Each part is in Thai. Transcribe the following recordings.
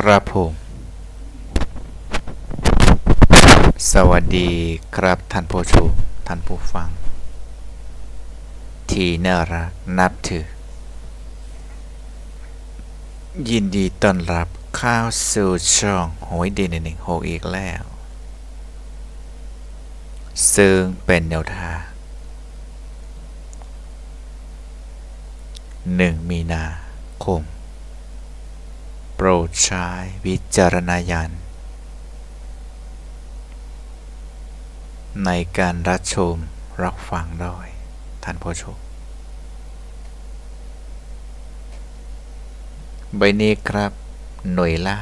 ครับผม สวัสดีครับท่านผู้ชมท่านผู้ฟัง ที่น่ารักนับถือ ยินดีต้อนรับเข้าสู่ช่องโหยดีในหนึ่งหกอีกแล้ว ซึ่งเป็นแนวทางหนึ่งมีนาคม รดใช้วิจารณญาณในการรับชมรับฟังด้วยท่านผู้ชมใบนี้ครับ หน่วยล่า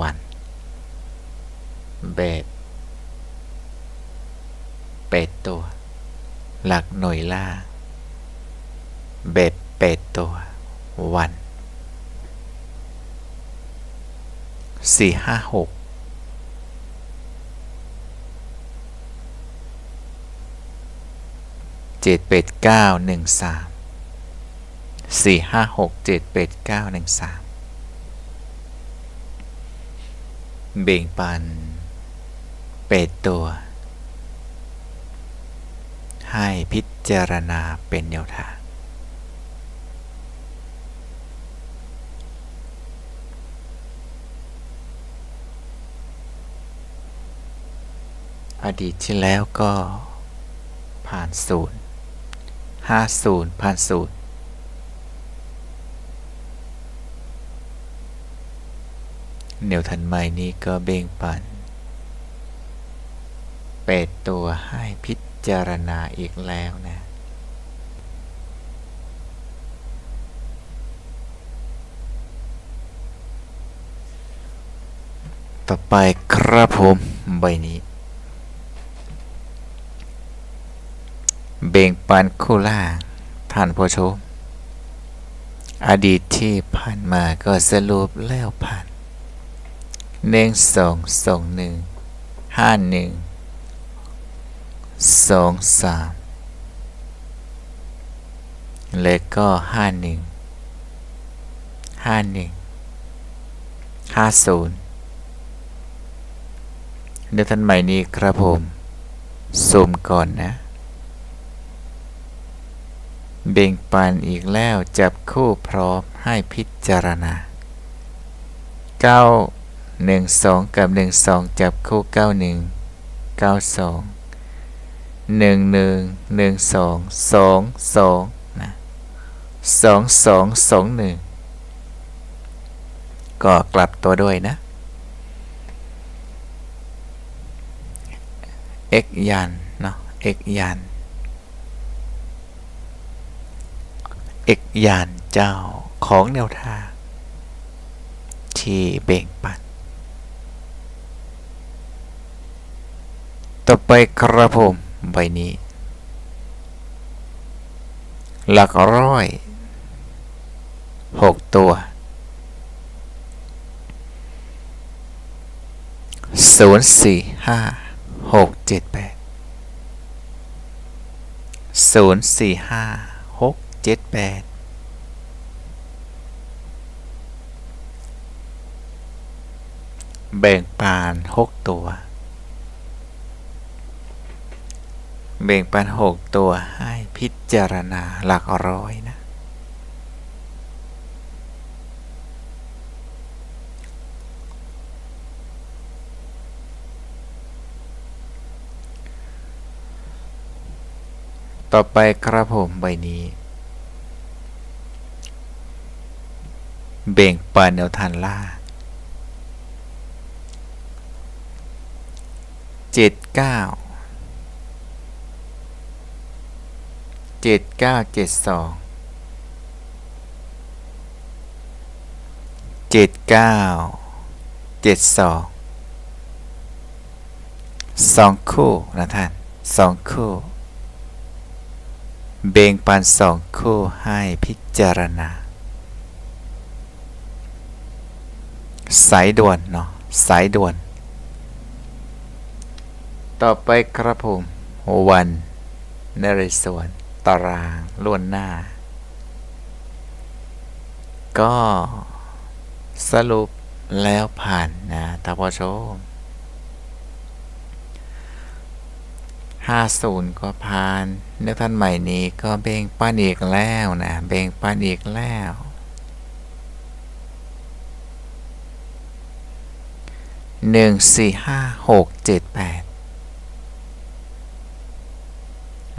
วัน แบบเป็ดตัว หลักหน่วยล่า แบบเป็ดตัววัน สี่ห้าหกเจ็ดเป็ดเก้าหนึ่งสามสี่ห้าหกเจ็ดเป็ดเก้าหนึ่งสามเบ่งปันเป็ดตัว ให้พิจารณาเป็นแนวทาง อดีตที่แล้วก็ผ่านศูนย์ห้าศูนย์ผ่านศูนย์เดี๋ยวทันใหม่นี้ก็เบ่งปันเป็ดตัวให้พิจารณาอีกแล้วนะต่อไปครับผมใบนี้ บ่งปันคู่ล่างท่านผู้ชม อดีตที่ผ่านมาก็สรุปแล้วผ่านหนึ่งสองสองหนึ่งห้าหนึ่งสองสามและก็ห้าหนึ่งห้าหนึ่งห้าศูนย์เดี๋ยวท่านใหม่นี้ครับผมซูมก่อนนะ เบ่งปันอีกแล้วจับคู่พร้อมให้พิจารณา 9 1 2 กับ 1 2 จับคู่ 9 1 9 2 1 1 1 2 2 2นะ2 2 2 1 ก็กลับตัวด้วยนะ x ยันเนาะ x ยัน เอกยานเจ้าของแนวทาง ที่เบ่งปัน ต่อไปครับผมใบนี้ หลักร้อยหกตัวศูนย์สี่ห้าหกเจ็ดแปดศูนย์สี่ห้า เจ็ดแปดแบ่งปานหกตัว แบ่งปันหกตัวให้พิจารณาหลักร้อยนะ ต่อไปครับผมใบนี้ เบ่งปันแนวทันล่า เจ็ดเก้า เจ็ดเก้าเจ็ดสอง เจ็ดเก้า เจ็ดสอง สองคู่นะท่าน สองคู่ เบ่งปันสองคู่ให้พิจารณา สายด่วนเนาะสายด่วน ต่อไปครับผม วันนเรศวรตารางล้วนหน้า ก็สรุปแล้วผ่านนะท่านผู้ชมห้าศูนย์ก็ผ่านเนื้อท่านใหม่นี้ก็เบ่งปันอีกแล้วนะ เบ่งปันอีกแล้ว หนึ่งสี่ห้าหกเจ็ดแปด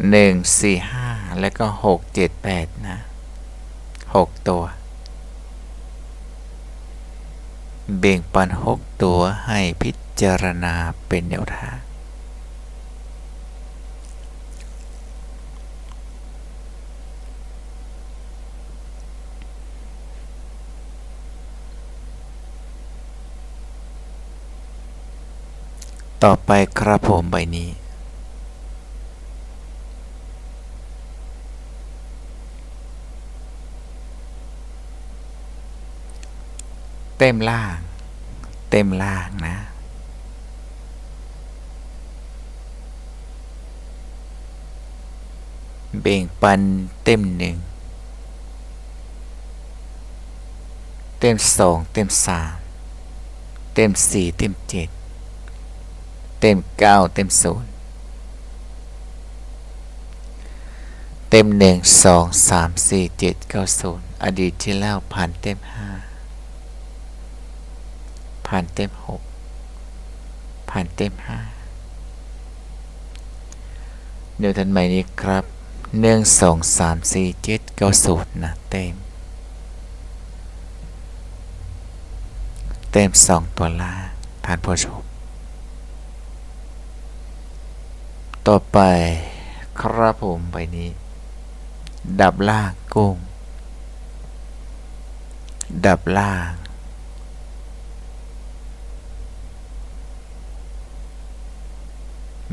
หนึ่งสี่ห้าแล้วก็หกเจ็ดแปดนะหกตัว เบ่งปันหกตัวให้พิจารณาเป็นแนวทาง ต่อไปครับผมใบนี้ เต็มล่าง เต็มล่างนะ เบ่งปันเต็มหนึ่ง เต็มสอง เต็มสาม เต็มสี่ เต็มเจ็ด เต็มเก้าเต็มศูนย์เต็มหนึ่งสองสามสี่เจ็ดเก้าศูนย์อดีตที่แล้วผ่านเต็มห้าผ่านเต็มหกผ่านเต็มห้าเดี๋ยวทันใหม่นี้ครับหนึ่งสองสามสี่เจ็ดเก้าศูนย์นะเต็ม เต็มสองตัวล่างท่านผู้ชม ต่อไปครับผมใบนี้ ดับล่างกุ้ง ดับล่าง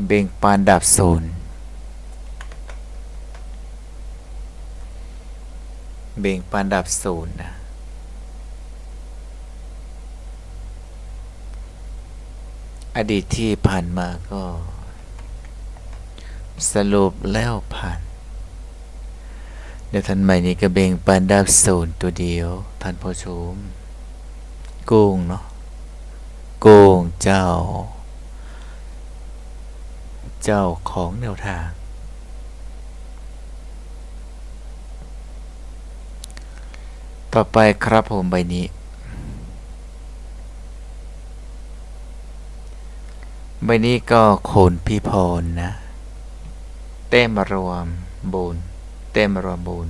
เบ่งปานดับศูนย์เบ่งปานดับศูนย์นะอดีตที่ผ่านมาก็ สรุปแล้วผ่าน เดี๋ยวท่านใหม่นี้ก็เบ่งปานดับศูนย์ตัวเดียว ท่านผู้ชมโกุ้งเนาะโกุ้งเจ้า เจ้าของแนวทาง ต่อไปครับผมใบนี้ใบนี้ก็โคนพี่พรนะ เต้มรวมบุญเต้มรวมบุญ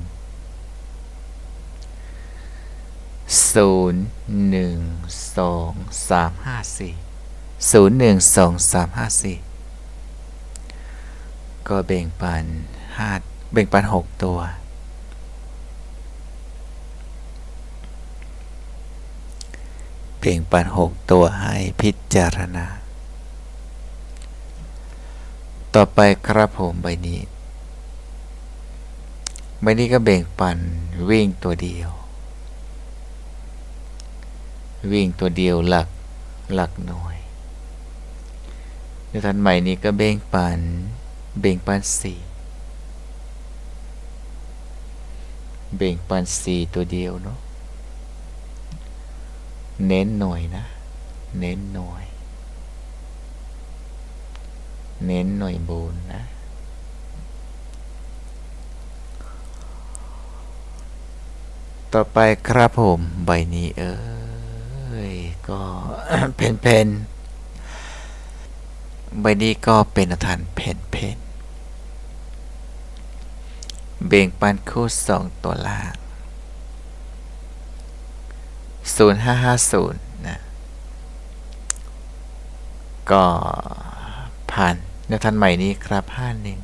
ศูนย์หนึ่งสองสามห้าสี่ศูนย์หนึ่งสองสามห้าสี่ก็แบ่งปันห้าแบ่งปันหกตัวแบ่งปันหกตัวให้พิจารณา ต่อไปครับผมใบนี้ ใบนี้ก็แบ่งปันวิ่งตัวเดียว วิ่งตัวเดียวหลักหลักหน่วยในทันใหม่นี้ก็เบ่งปันเบ่งปันสี่เบ่งปันสี่ตัวเดียวเนาะเน้นหน่วยนะ เน้นหน่วย เน้นหน่วยบูนนะ ต่อไปครับผมใบนี้เอ้ยก็เพนเพนใบนี้ก็เป็นอาถรรพ์เพนเพนเบ่งปันคู่สองตัวล่างศูนย์ห้าห้าศูนย์นะ ก็ผ่าน ในทันใหม่นี้ครับห้าหนึ่ง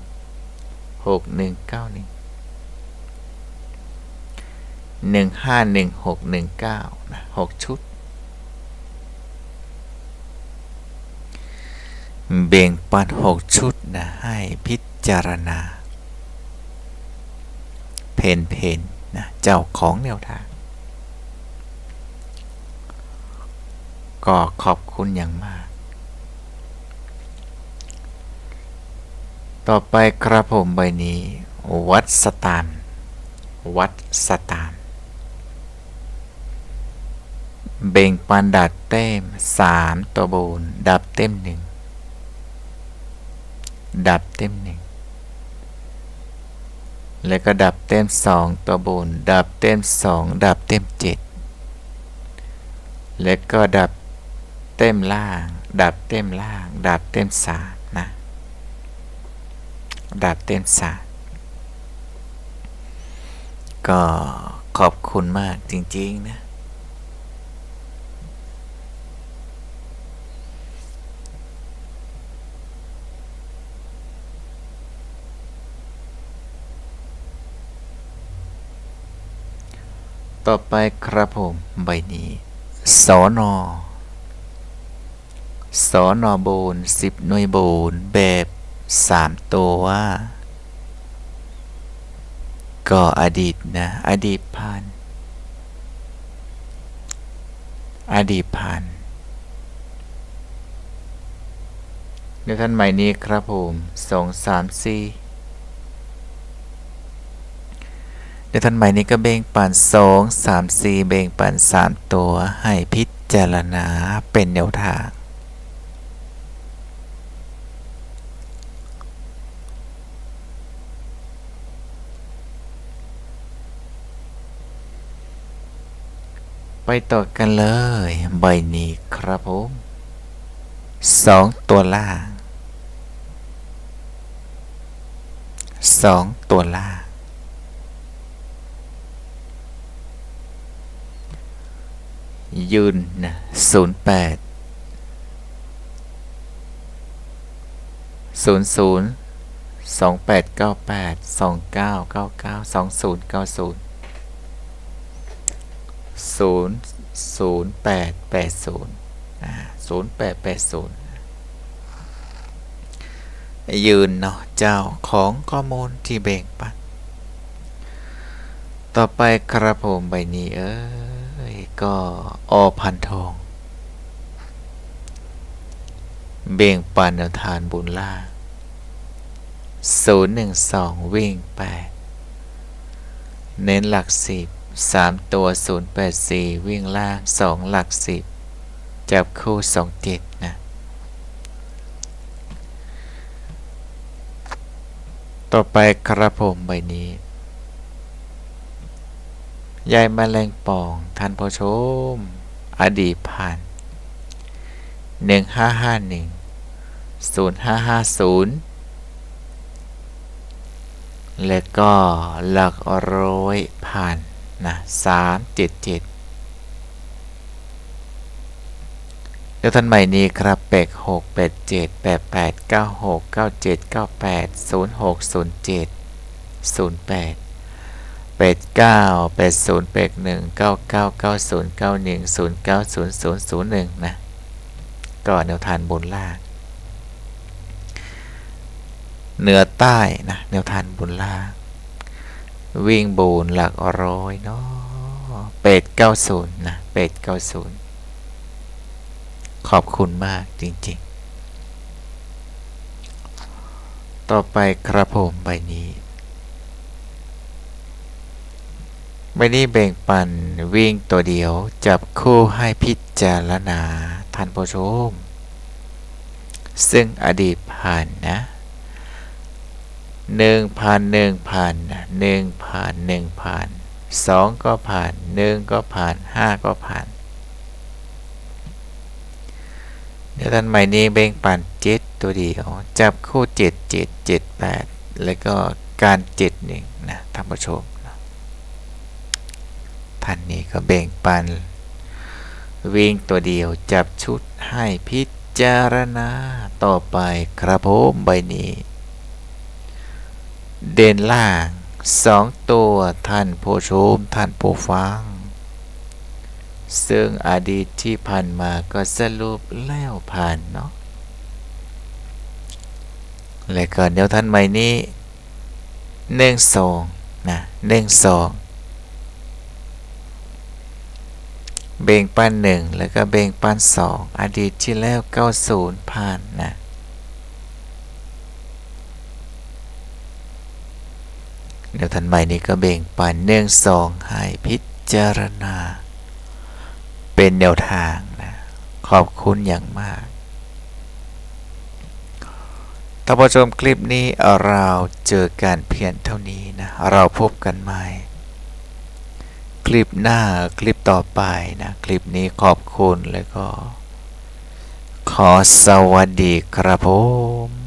หกหนึ่งเก้าหนึ่งหนึ่งห้าหนึ่งหกหนึ่งเก้านะหกชุด เบ่งปันหกชุดนะให้พิจารณา เพนเพนนะเจ้าของแนวทางก็ขอบคุณอย่างมาก ต่อไปครับผมใบนี้ วัดสตามวัดสตามเบ่งปันดัดเต็มสามตัวบนดับเต็มหนึ่งดับเต็มหนึ่งแล้วก็ดับเต็มสองตัวบนดับเต็มสองดับเต็มเจ็ดแล้วก็ดับเต็มล่าง ดับเต็มล่าง ดับเต็มสาม ดับเต็มสามก็ขอบคุณมากจริง ๆ นะ ต่อไปครับผมใบนี้สอนอสอนอโบนสิบหน่วยโบนแบบ สามตัวว่า ก็อดีตนะ อดีตผ่าน อดีตผ่านเดี๋ยวท่านใหม่นี้ครับผมสองสามสี่เดี๋ยวท่านใหม่นี้ก็เบ่งปันสองสามสี่เบ่งปันสามตัวให้พิจารณาเป็นแนวทาง ต่อกันเลย ใบนี้ครับผมสองตัวล่างสองตัวล่างยืนนะศูนย์แปดศูนย์ศูนย์สองแปดเก้าแปดสองเก้าเก้าเก้าสองศูนย์เก้าศูนย์ ศูนย์ศูนย์แปดแปดศูนย์ศูนย์แปดแปดศูนย์ยืนเนาะเจ้าของข้อมูลที่แบ่งปัน ต่อไปกระผมใบนี้เอ้ยก็อพันทอง เบ่งปันแนทานบุญล่าศูนย์หนึ่งสองวิ่งแปเน้นหลักสิบ สามตัวศูนย์แปดสี่วิ่งล่างสองหลักสิบจับคู่สองเจ็ดนะ ต่อไปครับผมใบนี้ยายแมลงป่อง ท่านผู้ชม อดีตผ่านหนึ่งห้าห้าหนึ่งศูนย์ห้าห้าศูนย์แล้วก็หลักร้อยผ่าน นะสามเจ็ดเจ็ดเดี๋ยวท่านใหม่นี้ครับแปดหกแปดเจ็ดแปดแปดเก้าหกเก้าเจ็ดเก้าแปดศูนย์หกศูนย์เจ็ดศูนย์แปดแปดเก้าแปดศูนย์แปดหนึ่งเก้าเก้าเก้าศูนย์เก้าหนึ่งศูนย์เก้าศูนย์ศูนย์ศูนย์หนึ่งนะก็แนวทานบนล่างเหนือใต้นะแนวทานบนล่าง วิ่งบูนหลักร้อยเนาะเป็ดเก้าศูนย์นะเป็ดเก้าศูนย์ขอบคุณมากจริงๆ ต่อไปครับผมใบนี้ใบนี้แบ่งปันวิ่งตัวเดียวจับคู่ให้พิจารณาท่านผู้ชม ซึ่งอดีตผ่านนะ หนึ่งผ่านหนึ่งผ่านหนึ่งผ่านหนึ่งผ่านสองก็ผ่านหนึ่งก็ผ่านห้าก็ผ่าน เดี๋ยวท่านใหม่นี้เบ่งปั่นเจ็ดตัวเดียวจับคู่เจ็ดเจ็ดเจ็ดแปดแล้วก็การเจ็ดหนึ่งนะท่านผู้ชมท่านนี้ก็เบ่งปัน วิ่งตัวเดียวจับชุดให้พิจารณาต่อไปครับผมใบนี้ เด่นล่างสองตัวท่านผู้ชมท่านผู้ฟัง ซึ่งอดีตที่ผ่านมาก็สรุปแล้วผ่านเนาะและก็เดี๋ยวท่านใหม่นี้หนึ่งสองนะหนึ่งสองเบ่งปันหนึ่งแล้วก็เบ่งปันสองอดีตที่แล้วเก้าศูนย์ผ่านนะ เดี๋ยวท่านใหม่นี้ก็เบ่งปันเนื่องสองให้พิจารณา เป็นแนวทางนะขอบคุณอย่างมากท่านผู้ชมคลิปนี้เราเจอกันเพียงเท่านี้นะ เราพบกันใหม่ คลิปหน้าคลิปต่อไปนะ คลิปนี้ขอบคุณแล้วก็ ขอสวัสดีครับผม